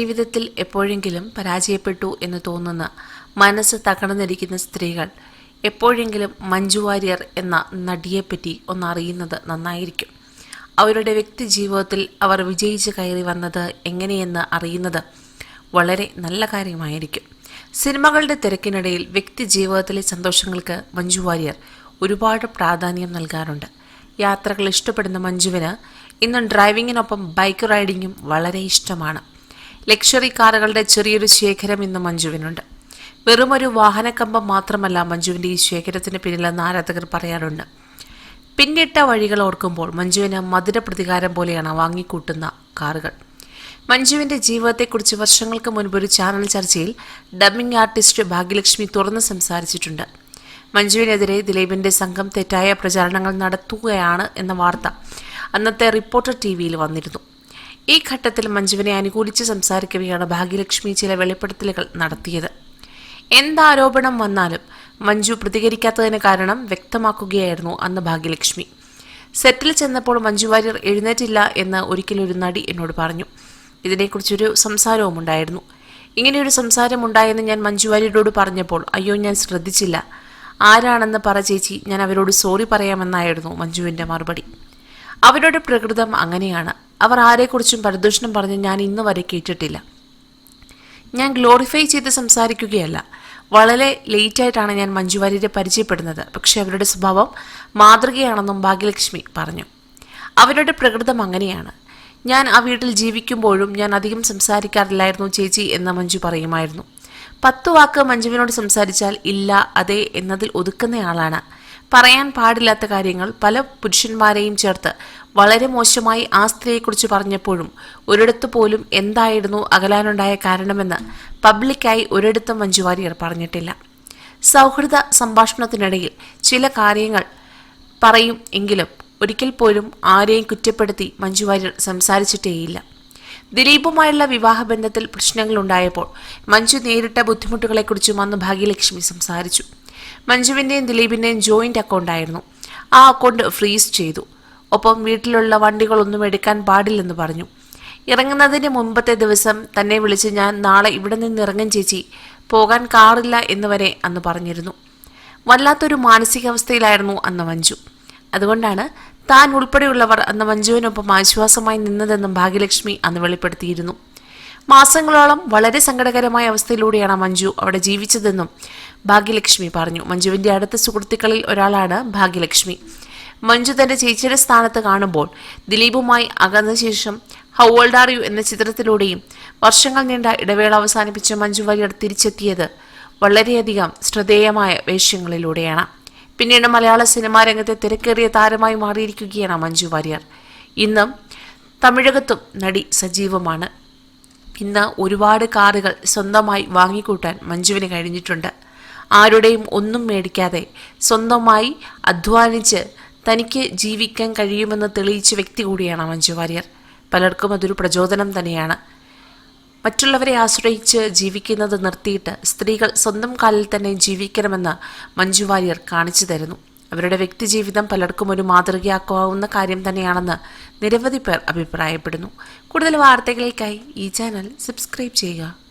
ജീവിതത്തിൽ എപ്പോഴെങ്കിലും പരാജയപ്പെട്ടു എന്ന് തോന്നുന്ന മനസ്സ് തകർന്നിരിക്കുന്ന സ്ത്രീകൾ എപ്പോഴെങ്കിലും മഞ്ജു വാര്യർ എന്ന നടിയെപ്പറ്റി ഒന്നറിയുന്നത് നന്നായിരിക്കും. അവരുടെ വ്യക്തി ജീവിതത്തിൽ അവർ വിജയിച്ച് കയറി വന്നത് എങ്ങനെയെന്ന് അറിയുന്നത് വളരെ നല്ല കാര്യമായിരിക്കും. സിനിമകളുടെ തിരക്കിനിടയിൽ വ്യക്തി ജീവിതത്തിലെ സന്തോഷങ്ങൾക്ക് മഞ്ജു വാര്യർ ഒരുപാട് പ്രാധാന്യം നൽകാറുണ്ട്. യാത്രകൾ ഇഷ്ടപ്പെടുന്ന മഞ്ജുവിന് ഇന്ന് ഡ്രൈവിങ്ങിനൊപ്പം ബൈക്ക് റൈഡിങ്ങും വളരെ ഇഷ്ടമാണ്. ലക്ഷറി കാറുകളുടെ ചെറിയൊരു ശേഖരം ഇന്ന് മഞ്ജുവിനുണ്ട്. വെറുമൊരു വാഹനക്കമ്പം മാത്രമല്ല മഞ്ജുവിന്റെ ഈ ശേഖരത്തിന് പിന്നിലെന്ന് ആരാധകർ പറയാറുണ്ട്. പിന്നിട്ട വഴികൾ ഓർക്കുമ്പോൾ മഞ്ജുവിന് മധുര പ്രതികാരം പോലെയാണ് വാങ്ങിക്കൂട്ടുന്ന കാറുകൾ. മഞ്ജുവിന്റെ ജീവിതത്തെക്കുറിച്ച് വർഷങ്ങൾക്ക് മുൻപ് ഒരു ചാനൽ ചർച്ചയിൽ ഡബ്ബിംഗ് ആർട്ടിസ്റ്റ് ഭാഗ്യലക്ഷ്മി തുറന്ന് സംസാരിച്ചിട്ടുണ്ട്. മഞ്ജുവിനെതിരെ ദിലീപിന്റെ സംഘം തെറ്റായ പ്രചാരണങ്ങൾ നടത്തുകയാണ് എന്ന വാർത്ത അന്നത്തെ റിപ്പോർട്ടർ ടി വിയിൽ വന്നിരുന്നു. ഈ ഘട്ടത്തിൽ മഞ്ജുവിനെ അനുകൂലിച്ച് സംസാരിക്കവെയാണ് ഭാഗ്യലക്ഷ്മി ചില വെളിപ്പെടുത്തലുകൾ നടത്തിയത്. എന്താരോപണം വന്നാലും മഞ്ജു പ്രതികരിക്കാത്തതിന് കാരണം വ്യക്തമാക്കുകയായിരുന്നു അന്ന് ഭാഗ്യലക്ഷ്മി. സെറ്റിൽ ചെന്നപ്പോൾ മഞ്ജു വാര്യർ എഴുന്നേറ്റില്ല എന്ന് ഒരിക്കലൊരു നടി എന്നോട് പറഞ്ഞു. ഇതിനെക്കുറിച്ചൊരു സംസാരവും ഉണ്ടായിരുന്നു ഇങ്ങനെയൊരു സംസാരം ഉണ്ടായെന്ന് ഞാൻ മഞ്ജു വാര്യരോട് പറഞ്ഞപ്പോൾ അയ്യോ ഞാൻ ശ്രദ്ധിച്ചില്ല. ആരാണെന്ന് പറ ചേച്ചി ഞാൻ അവരോട് സോറി പറയാമെന്നായിരുന്നു മഞ്ജുവിന്റെ മറുപടി. അവരുടെ പ്രകൃതം അങ്ങനെയാണ്. അവർ ആരെക്കുറിച്ചും പരദൂഷണം പറഞ്ഞ് ഞാൻ ഇന്ന് വരെ കേട്ടിട്ടില്ല. ഞാൻ ഗ്ലോറിഫൈ ചെയ്ത് സംസാരിക്കുകയല്ല. വളരെ ലേറ്റായിട്ടാണ് ഞാൻ മഞ്ജുവാര്യരെ പരിചയപ്പെടുന്നത്. പക്ഷേ അവരുടെ സ്വഭാവം മാതൃകയാണെന്നും ഭാഗ്യലക്ഷ്മി പറഞ്ഞു. അവരുടെ പ്രകൃതം അങ്ങനെയാണ്. ഞാൻ ആ വീട്ടിൽ ജീവിക്കുമ്പോഴും ഞാൻ അധികം സംസാരിക്കാറില്ലായിരുന്നു ചേച്ചി എന്ന് മഞ്ജു പറയുമായിരുന്നു. പത്ത് വാക്ക് മഞ്ജുവിനോട് സംസാരിച്ചാൽ ഇല്ല അതെ എന്നതിൽ ഒതുക്കുന്നയാളാണ് പറയാൻ പാടില്ലാത്ത കാര്യങ്ങൾ പല പുരുഷന്മാരെയും ചേർത്ത് വളരെ മോശമായി ആ സ്ത്രീയെക്കുറിച്ച് പറഞ്ഞപ്പോഴും ഒരിടത്തു പോലും എന്തായിരുന്നു അകലാനുണ്ടായ കാരണമെന്ന് പബ്ലിക്കായി ഒരിടത്തും മഞ്ജു വാര്യർ പറഞ്ഞിട്ടില്ല. സൗഹൃദ സംഭാഷണത്തിനിടയിൽ ചില കാര്യങ്ങൾ പറയും എങ്കിലും ഒരിക്കൽ പോലും ആരെയും കുറ്റപ്പെടുത്തി മഞ്ജു വാര്യർ സംസാരിച്ചിട്ടേയില്ല. ദിലീപുമായുള്ള വിവാഹബന്ധത്തിൽ പ്രശ്നങ്ങളുണ്ടായപ്പോൾ മഞ്ജു നേരിട്ട ബുദ്ധിമുട്ടുകളെക്കുറിച്ചും അന്ന് ഭാഗ്യലക്ഷ്മി സംസാരിച്ചു. മഞ്ജുവിന്റെയും ദിലീപിന്റെയും ജോയിന്റ് അക്കൗണ്ട് ആയിരുന്നു. ആ അക്കൗണ്ട് ഫ്രീസ് ചെയ്തു. ഒപ്പം വീട്ടിലുള്ള വണ്ടികളൊന്നും എടുക്കാൻ പാടില്ലെന്ന് പറഞ്ഞു. ഇറങ്ങുന്നതിന് മുമ്പത്തെ ദിവസം തന്നെ വിളിച്ച് ഞാൻ നാളെ ഇവിടെ നിന്ന് ഇറങ്ങും ചേച്ചി. പോകാൻ കാറില്ല എന്ന് വരെ അന്ന് പറഞ്ഞിരുന്നു. വല്ലാത്തൊരു മാനസികാവസ്ഥയിലായിരുന്നു അന്ന് മഞ്ജു. അതുകൊണ്ടാണ് താൻ ഉൾപ്പെടെയുള്ളവർ അന്ന് മഞ്ജുവിനൊപ്പം ആശ്വാസമായി നിന്നതെന്നും ഭാഗ്യലക്ഷ്മി അന്ന് വെളിപ്പെടുത്തിയിരുന്നു. മാസങ്ങളോളം വളരെ സങ്കടകരമായ അവസ്ഥയിലൂടെയാണ് മഞ്ജു അവിടെ ജീവിച്ചതെന്നും ഭാഗ്യലക്ഷ്മി പറഞ്ഞു. മഞ്ജുവിന്റെ അടുത്ത സുഹൃത്തുക്കളിൽ ഒരാളാണ് ഭാഗ്യലക്ഷ്മി. മഞ്ജു തന്റെ ചേച്ചിയുടെ സ്ഥാനത്ത് കാണുമ്പോൾ ദിലീപുമായി അകന്ന ശേഷം ഹൗ ഓൾഡ് ആർ യു എന്ന ചിത്രത്തിലൂടെയും വർഷങ്ങൾ നീണ്ട ഇടവേള അവസാനിപ്പിച്ച മഞ്ജു വാര്യർ തിരിച്ചെത്തിയത്. വളരെയധികം ശ്രദ്ധേയമായ വേഷ്യങ്ങളിലൂടെയാണ് പിന്നീട് മലയാള സിനിമാ രംഗത്തെ തിരക്കേറിയ താരമായി മാറിയിരിക്കുകയാണ് മഞ്ജു വാര്യർ. ഇന്നും തമിഴകത്തും നടി സജീവമാണ്. ഇന്ന് ഒരുപാട് കാറുകൾ സ്വന്തമായി വാങ്ങിക്കൂട്ടാൻ മഞ്ജുവിന് കഴിഞ്ഞിട്ടുണ്ട്. ആരുടെയും ഒന്നും മേടിക്കാതെ സ്വന്തമായി അധ്വാനിച്ച് തനിക്ക് ജീവിക്കാൻ കഴിയുമെന്ന് തെളിയിച്ച വ്യക്തി കൂടിയാണ് മഞ്ജു വാര്യർ. പലർക്കും അതൊരു പ്രചോദനം തന്നെയാണ്. മറ്റുള്ളവരെ ആശ്രയിച്ച് ജീവിക്കുന്നത് നിർത്തിയിട്ട് സ്ത്രീകൾ സ്വന്തം കാലിൽ തന്നെ ജീവിക്കണമെന്ന് മഞ്ജു വാര്യർ കാണിച്ചു തരുന്നു. അവരുടെ വ്യക്തിജീവിതം പലർക്കും ഒരു മാതൃകയാക്കാവുന്ന കാര്യം തന്നെയാണെന്ന് നിരവധി പേർ അഭിപ്രായപ്പെടുന്നു. കൂടുതൽ വാർത്തകൾക്കായി ഈ ചാനൽ സബ്സ്ക്രൈബ് ചെയ്യുക.